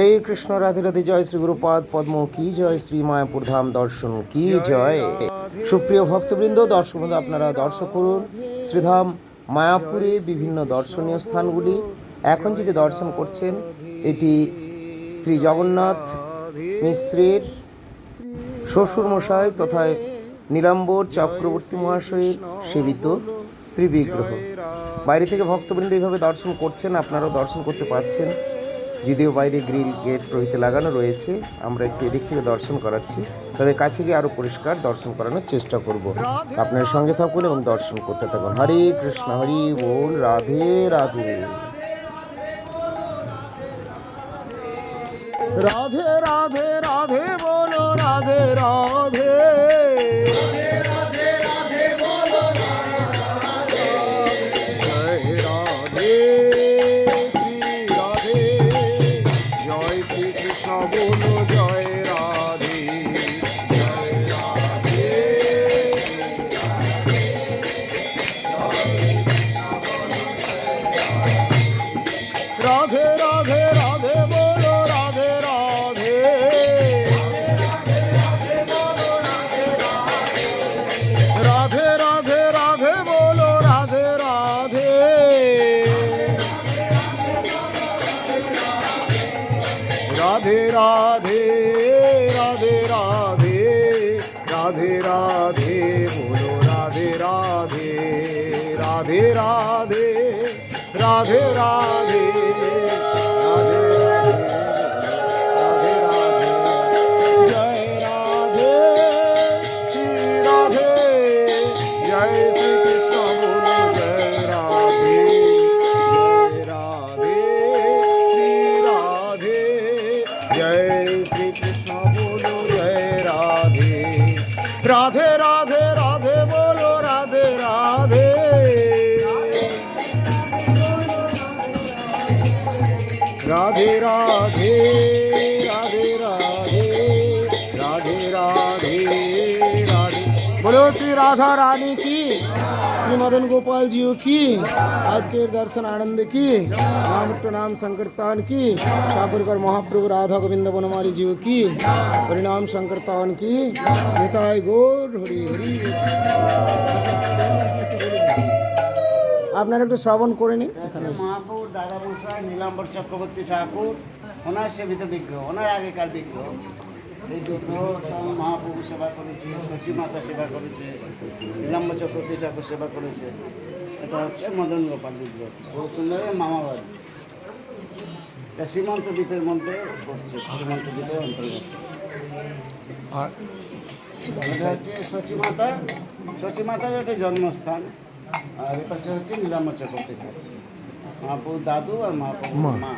হরে কৃষ্ণ রাধে রাধে, জয় শ্রী গুরুপাদ পদ্ম কি, জয় শ্রী মায়াপুর ধাম দর্শন কি, জয়। সুপ্রিয় ভক্তবৃন্দ দর্শক বন্ধু আপনারা দর্শক করুন। শ্রীধাম মায়াপুরে বিভিন্ন দর্শনীয় স্থানগুলি। এখন যেটি দর্শন করছেন, এটি শ্রী জগন্নাথ মিশ্রের শ্বশুরমশাই তথা নীলাম্বর চক্রবর্তী মহাশয়ের সেবিত শ্রী বিগ্রহ বাইরে থেকে ভক্তবৃন্দ এইভাবে দর্শন করছেন, আপনারাও দর্শন করতে পারছেন। যদিও বাইরে গ্রিল গেট প্রভৃতি লাগানো রয়েছে, আমরা একটু এদিক থেকে দর্শন করাচ্ছি। তবে কাছে গিয়ে আরও পরিষ্কার দর্শন করানোর চেষ্টা করব। আপনার সঙ্গে থাকুন এবং দর্শন করতে থাকুন। হরে কৃষ্ণ, হরি বল, রাধে রাধে। রাধে রাধে রাধে রাধে রাধে। রাধা রানী কি শ্রী মদন गोपाल जी की आज के दर्शन आनंद की नाम तो नाम संकीर्तन की ठाकुर महाप्रभु राधा गोविंद बनमाली जी की परिणाम संकीर्तन की निताय गौर हरि हरि আপনারা একটু শ্রবণ করে নিন এখানে মহাপুর দাদা মশাই নীলাম্বর চক্রবর্তী ঠাকুর ওনার সেবিত বিগ্রহ ওনার আগেকার বিগ্রহ এই সব মহাপ্রভু সেবা করেছে শচী মাতা সেবা করেছে নীলাম্বর চক্রবর্তী ঠাকুর সেবা করেছে। এটা হচ্ছে মদন গোপাল বিগ্রহ। বহু সুন্দরের মামা বাড়ি। এটা সীমান্ত দ্বীপের মধ্যে পড়ছে সীমান্ত দ্বীপের অন্তর্গত। আর এটা হচ্ছে শচী মাতা। শচী মাতার একটা জন্মস্থান। আর এ পাশে হচ্ছে নীলাম্বর চক্রবর্তী ঠাকুর। মহাপ্রভু দাদু আর মহাপ্রভু মা।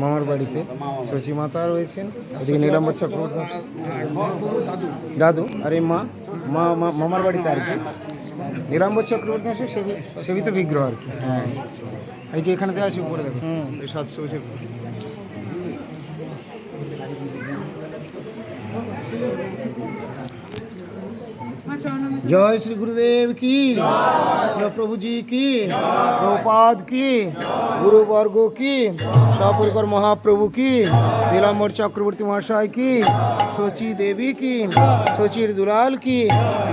মামার বাড়িতে। মামা সচী মাতা রয়েছেন, এদিকে নীলাম্বর চক্রবর্তী। দাদু আর এই মা মা, মামার বাড়িতে আর কি। নীলাম্বর চক্রবর্তী সেবি সেবিত বিগ্রহ আর কি। হ্যাঁ। এই যে এখানে দেওয়া আছে উপরে দেখো। সাতশো বছর। জয় শ্রী গুরুদেব কি? প্রভুজি কি? প্রপাদ কি? গুরুবর্গ কি? সপরিকর মহাপ্রভু কি? নীলাম্বর চক্রবর্তী মহাশয় কি? শচী দেবী কি? শচীর দুলাল কি?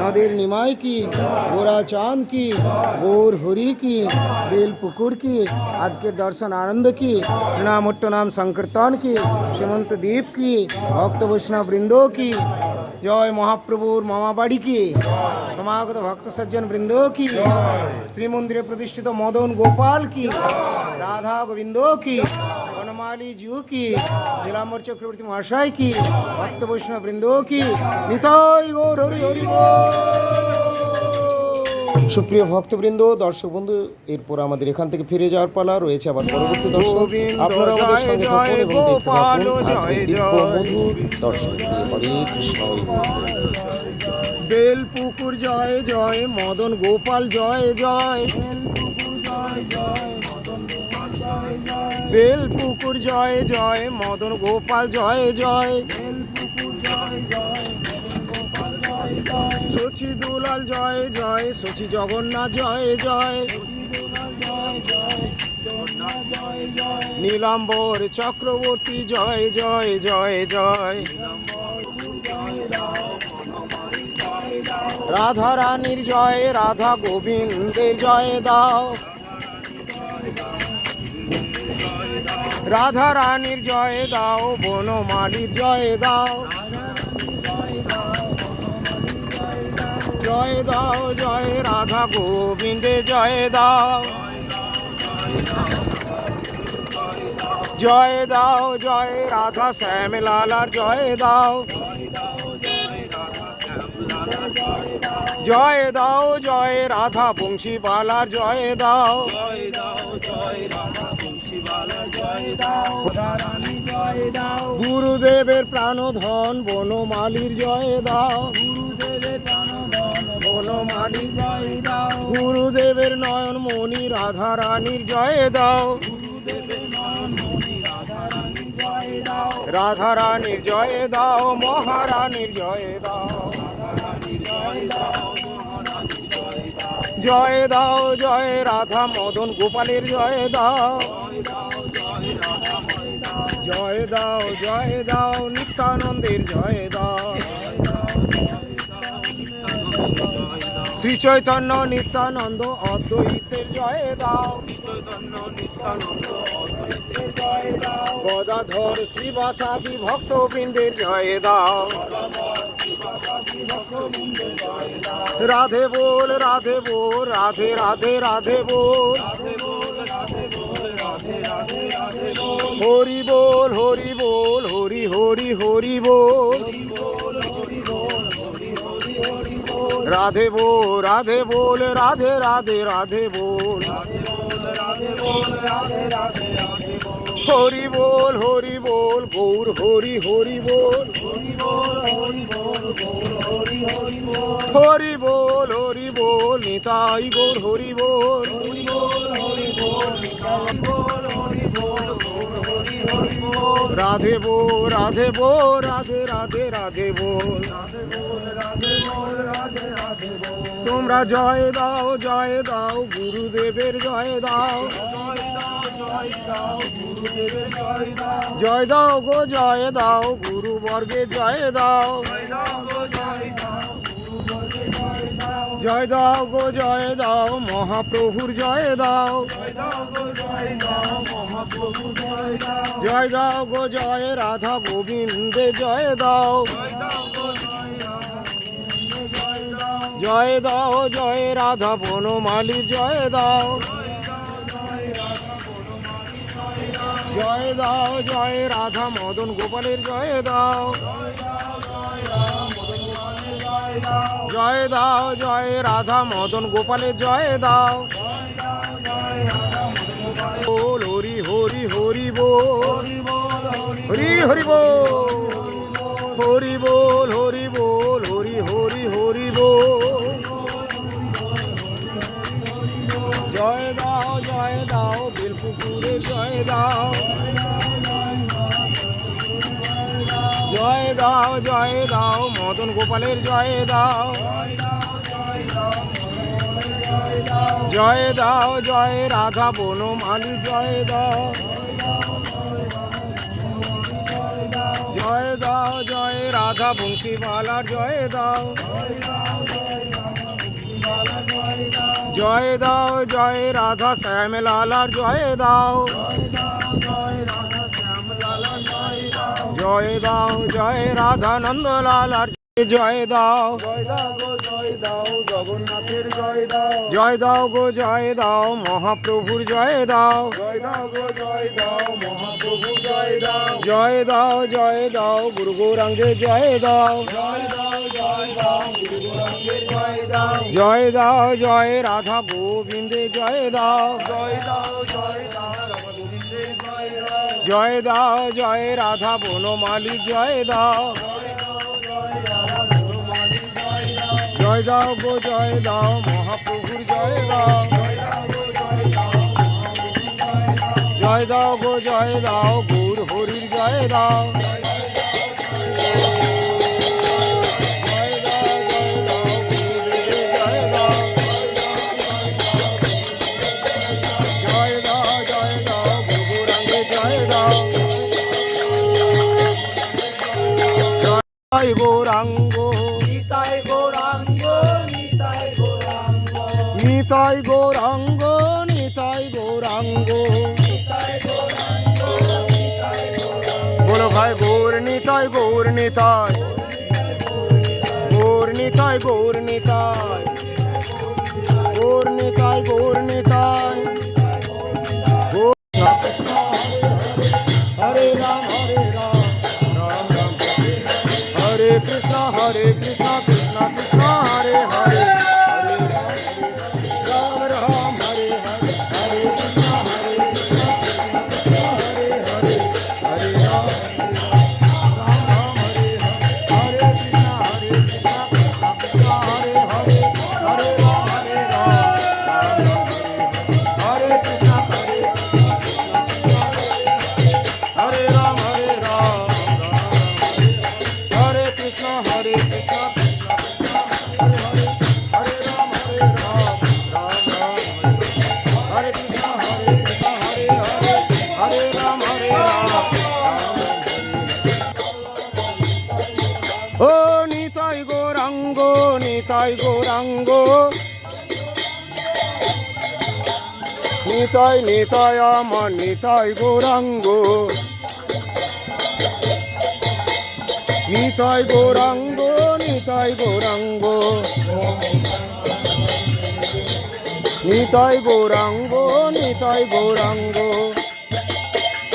নদের নিমাই কি? গোরা চাঁদ কি? গোর হরি কি? বেল পুকুর কি? আজকের দর্শন আনন্দ কি? শ্রীনামট্ট নাম সংকীর্তন কি? শ্রীমন্ত দ্বীপ কি? ভক্ত বৈষ্ণব বৃন্দ কি? জয় মহাপ্রভুর মামা বাড়ি কি? সমাগত ভক্ত সজ্জন বৃন্দ কি? শ্রীমন্দিরে প্রতিষ্ঠিত মদন গোপাল কি? রাধা গোবিন্দ কি? বনমালী জিউ কি? নীলাম্বর চক্রবর্তী মহাশয় কি? ভক্ত বৈষ্ণব বৃন্দ কি? নিতাই গৌর হরি হরি সুপ্রিয় ভক্তবৃন্দ দর্শক বন্ধু এরপর আমাদের এখান থেকে ফিরে যাওয়ার পালা রয়েছে আবার পরবর্তী গোবিন্দ আপনারা আমাদের সঙ্গে থাকুন এবং দেখতে থাকুন আজকের দিব্য মধুর দর্শন হরে কৃষ্ণ। হরে বেল পুকুর জয় জয়, মদন গোপাল জয় জয়। বেল পুকুর জয় জয়, মদন গোপাল জয় জয়। শচী দুলাল জয় জয়, শচী জগন্নাথ জয় জয়। নীলাম্বর চক্রবর্তী জয় জয় জয় জয়। রাধা রানীর জয়, রাধা গোবিন্দের জয় দাও। রাধা রানীর জয় দাও, বনমালীর জয় দাও। জয় দাও, জয় রাধা গোবিন্দে জয় দাও। জয় দাও, জয় রাধা শ্যামলালার জয় দাও। জয় দাও জয় রাধা বংশীবালার জয় দাও। গুরুদেবের প্রাণধন বনমালীর জয় দাও। বনমালীর জয় দাও। গুরুদেবের নয়ন মণি রাধা রানীর জয় দাও। রাধা রানীর জয় দাও। মহারানীর জয় দাও। জয় দাও। জয় দাও, জয় রাধা মদন, গোপালের জয় দাও। জয় দাও জয় দাও, নিত্যানন্দের জয় দাও। শ্রী চৈতন্য নিত্যানন্দ অদ্বৈতের জয় দাও। গদাধর, শ্রীবাসাদি ভক্তবৃন্দের জয় দাও। রাধে বল রাধে বল, রাধে রাধে রাধে বল। হরি বল হরি বল, হরি হরি হরি বল। রাধে বল রাধে বল, রাধে রাধে রাধে বল। হরি বল হরি বল, গৌর, হরি হরি বল। হরি বল হরি বল নিতাই গৌর হরি বল রাধে বল রাধে বল রাধে রাধে রাধে বল। তোমরা জয় দাও জয় দাও, গুরুদেবের জয় দাও। জয় দাও গো, জয় দাও গুরু বর্গে জয় দাও। জয় দাও গো, জয় দাও, মহাপ্রভুর জয় দাও। জয় দাও গো, জয় রাধা গোবিন্দে, জয় দাও। জয় দাও, জয় রাধা বনমালী, জয় দাও। জয় দাও, জয় রাধা মদন গোপালের, জয় দাও। জয় জয় রাধা মদন গোপালের জয় দাও বল, হরি হরি হরি বল। হরি হরি বল। হরি বল হরি বল, হরি হরি হরি বল। জয় দাও জয় দাও বেলপুকুরে জয় দাও জয় দাও জয় দাও মদন গোপালের জয় দাও জয় দাও জয় রাধা বনমালী জয় দাও জয় দাও জয় রাধা বংশীবালার জয় দাও জয় দাও জয় রাধা শ্যামলালার জয় দাও জয় দাও জয় রাধা নন্দলালার জয় দাও জয় দাও গো জয় দাও জগন্নাথের জয় দাও জয় দাও গো জয় দাও মহাপ্রভুর জয় দাও জয় দাও গো জয় দাও মহাপ্রভু জয় দাও জয় দাও জয় দাও গুরু গৌরাঙ্গে জয় দাও জয় দাও জয় দাও গুরু গৌরাঙ্গের জয় দাও জয় দাও জয় রাধা গোবিন্দে জয় দাও জয় দাও জয় দাও রামা গোবিন্দের জয় দাও জয় দাও জয় রাধা বনমালী জয় দাও জয় দাও জয় দাও গো, জয় দাও, মহাপ্রভুর জয় দাও। জয় দাও গো, জয় দাও, গৌর হরির জয় দাও। জয় গৌরাঙ্গ। গীতায় নিতাই গৌরাঙ্গ নিতাই গৌরাঙ্গ। বলো ভাই, গৌর নিতাই গৌর নিতাই। গৌর নিতাই গৌর নিতাই। গৌর নিতাই গৌর নিতাই। হরে রাম হরে রাম। রাম রাম হরে কৃষ্ণ হরে কৃষ্ণ। নিতাই আমার নিতাই গৌরাঙ্গ। নিতাই গৌরাঙ্গ নিতাই গৌরাঙ্গ। নিতাই গৌরাঙ্গ নিতাই গৌরাঙ্গ।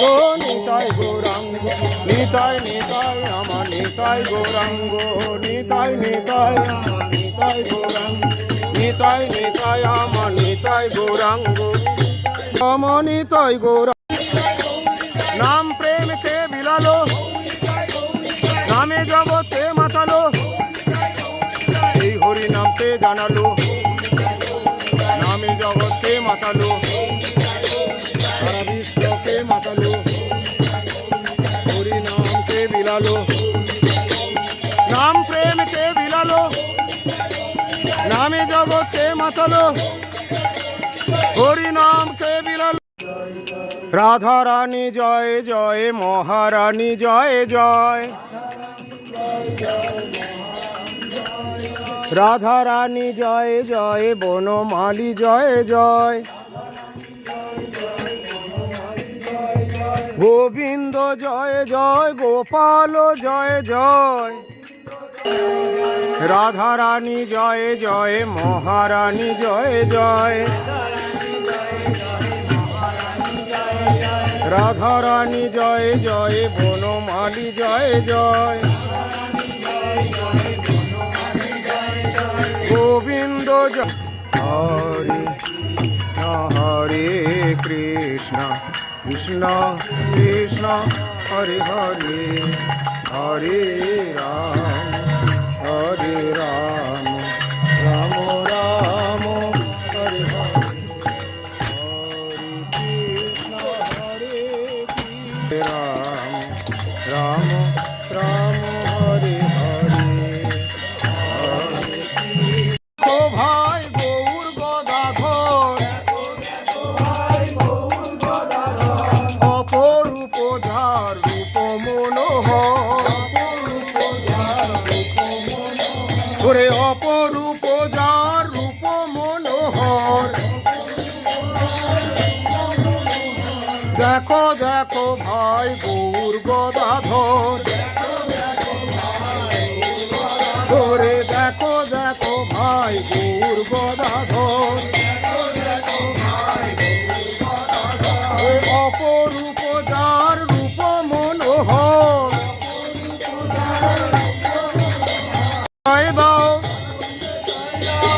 ও নিতাই গৌরাঙ্গ, নিতাই নিতাই আমার নিতাই গৌরাঙ্গ। নিতাই আমার নিতাই গৌরাঙ্গ, নিতাই নিতাই আমার নিতাই গৌরাঙ্গ। আমার নিতাই গৌরাঙ্গ নাম প্রেমকে বিলালো, নামে জগতে মাতালো। এই হরি নামতে জানালো, নামে জগৎকে মাতালো। সারা বিশ্বকে মাতালো হরি নামকে বিলালো। নাম প্রেমকে বিলালো, নামে জগৎকে মাতালো। হরি নামকে বিলালো রাধা রানী জয় জয় মহারানী জয় জয়। রাধা রানী জয় জয় বনমালী জয় জয়। গোবিন্দ জয় জয় গোপাল জয় জয়। রাধা রানী জয় জয় মহারানী জয় জয়। রাধা রানী জয় জয় বনমালী, জয় জয়। গোবিন্দ জয়। হরে হরে কৃষ্ণ কৃষ্ণ কৃষ্ণ, হরে হরে হরে রাম হরে রাম। ভাই গৌর গদাধর। রূপ মনোহর। জয় দাও।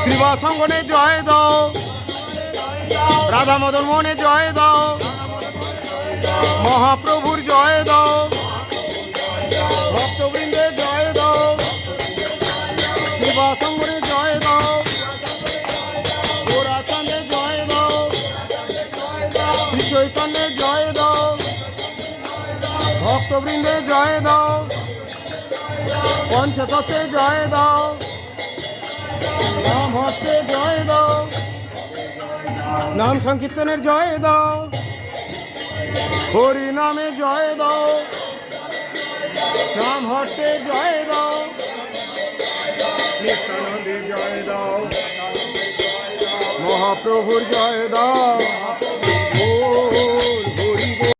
শ্রীবাসঙ্গনে জয় দাও। রাধা মদন মোহনে জয় দাও। মহাপ্রভুর জয় দাও। ভক্তবৃন্দে জয় দাও। পঞ্চতত্ত্বে জয় দাও। নাম হস্তে জয় দাও। নাম সংকীর্তনের জয় দাও। হরি নামে জয় দাও। রাম হট্টে জয় দাও। নিত্যানন্দে জয় দাও। মহাপ্রভুর জয় দাও বল, হরি বল।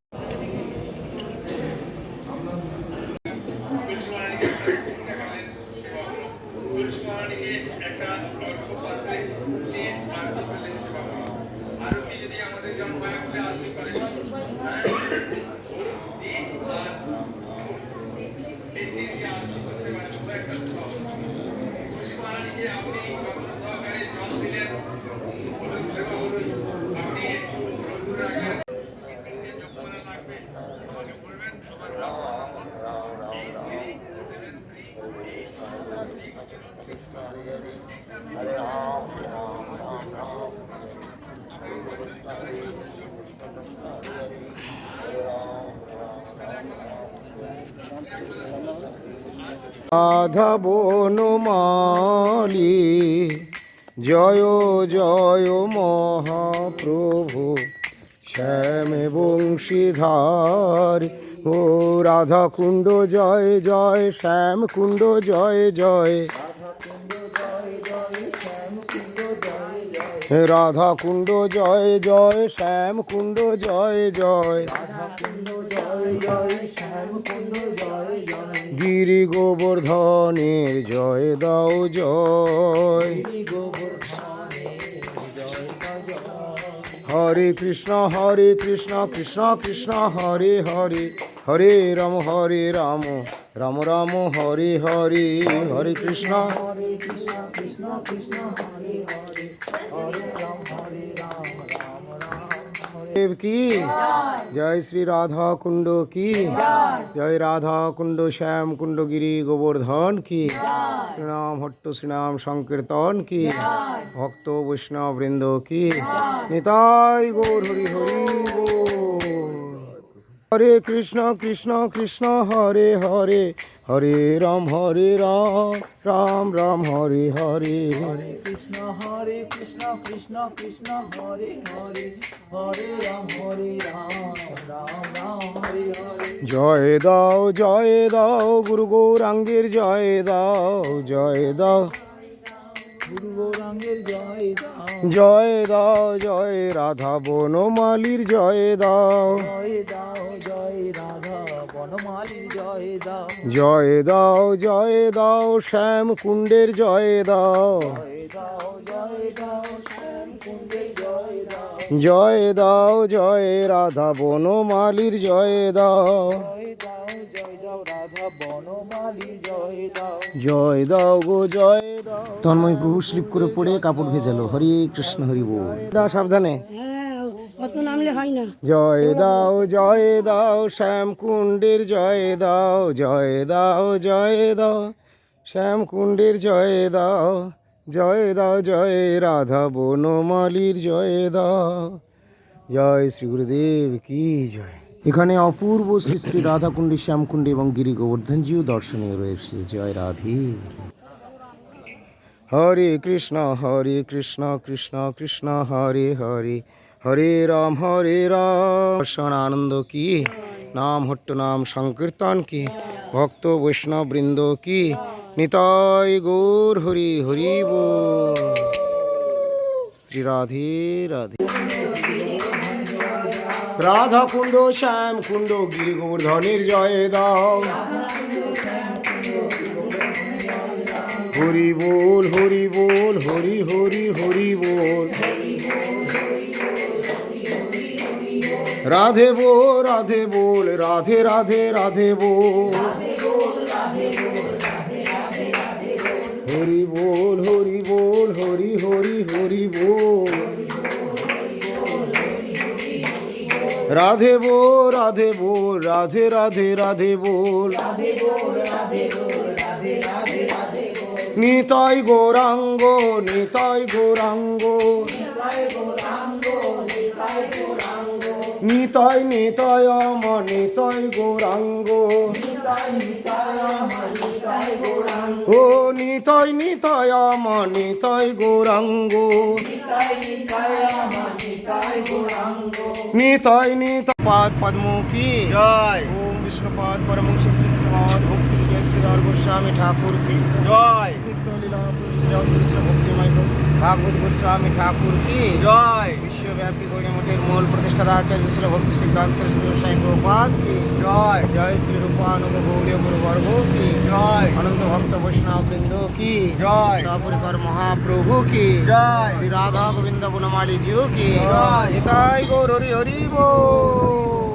রাধা মালি জয় জয় মহাপ্রভু, শ্যাম বংশীধার। ও রাধা কুণ্ড জয় জয় শ্যাম কুণ্ড জয় জয়। রাধা কুণ্ড জয় জয় শ্যাম কুণ্ড জয় জয়। গিরি গোবর্ধনের জয় দাও, জয়। হরে কৃষ্ণ হরে কৃষ্ণ কৃষ্ণ কৃষ্ণ, হরে হরে হরে রাম হরে রাম রাম রাম, হরে হরে হরে কৃষ্ণ। দেব কি? জয় শ্রী রাধা কুণ্ড কি? জয় রাধা কুণ্ড শ্যাম কুণ্ড গিরি গোবর্ধন কি? শ্রীনাম হট্ট শ্রীনাম সংকীর্তন কি? ভক্ত বৈষ্ণব বৃন্দ কি? নিতাই গৌর হরি হরি বল। হরে কৃষ্ণ কৃষ্ণ কৃষ্ণ হরে হরে হরে রাম হরে রাম রাম রাম হরে হরে। কৃষ্ণ হরে কৃষ্ণ কৃষ্ণ কৃষ্ণ হরে হরে হরে রাম হরে রাম রাম রাম হরে হরে। জয় দাও জয় দাও গুরু গৌরাঙ্গের জয় দাও জয় দাও। গুরু গৌরাঙ্গের জয় দাও। জয় দাও জয় রাধা বনমালীর জয় দাও। জয় দাও জয় দাও। জয় দাও জয় দাও শ্যাম কুণ্ডের জয় দাও। জয় দাও জয় রাধা বনমালীর জয় দাও। জয় দাও গো জয় তন্ময় প্রভু স্লিপ করে পড়ে কাপড় ভেজালো। হরে কৃষ্ণ হরি বল। দাও সাবধানে। জয় দাও জয় দাও শ্যাম কুণ্ডের জয় দাও জয় দাও জয় দাও শ্যাম কুণ্ডের জয় দাও জয় দাও, জয় রাধা বনমালীর জয় দাও, জয় শ্রী গুরুদেব কি জয়। এখানে অপূর্ব শ্রী শ্রী রাধাকুণ্ডী, শ্যামকুণ্ডী এবং গিরি গোবর্ধনজিও দর্শনীয় রয়েছে। জয় রাধি। হরে কৃষ্ণ হরে কৃষ্ণ কৃষ্ণ কৃষ্ণ, হরে হরে। হরে রাম হরে রাম। আনন্দ কি? নাম হট্ট নাম সংকীর্তন কি? ভক্ত বৈষ্ণব বৃন্দ কি? নিতাই গৌর হরি হরি শ্রী রাধে রাধে। রাধা কুণ্ড, শ্যাম কুণ্ড, গিরি গোবর্ধনের জয় দাও। হরি বল হরি বল, হরি হরি হরি বল। রাধে বল রাধে বোল, রাধে রাধে রাধে বল হরি বোল হরি বোল, হরি হরি হরি বল। রাধে বল রাধে বল, রাধে রাধে রাধে বোল। নিতাই গৌরাঙ্গ নিতাই গৌরাঙ্গ। নিতাই নিতাই আমার নিতাই গৌরাঙ্গ। ও নিতাই নিতাই আমার নিতাই গৌরাঙ্গ। নিতাই নিতাই পাদ পদ্ম কি জয়। ওম কৃষ্ণপাদ পরমংশ শ্রী শ্রীমদ ভক্তি। বিজয় শ্রীধর গোস্বামী ঠাকুর কি জয়। নিত্য লীলা ভক্তিময় ভাগবত গোস্বামী ঠাকুর কি? জয়। বিশ্বব্যাপী গৌরী মঠের মূল প্রতিষ্ঠাতা আচার্য শ্রী ভক্তি সিদ্ধান্ত সরস্বতী গোস্বামী প্রভুপাদ কি? জয়। জয় শ্রী রূপানুগ গৌরী গুরুবর্গ কি? জয়। অনন্ত ভক্ত বৈষ্ণব বৃন্দ কি? জয়। সপরিকর মহাপ্রভু কি? জয়। শ্রী রাধা গোবিন্দ বনমালী জিও কি? জয়। গৌর হরি হরি বল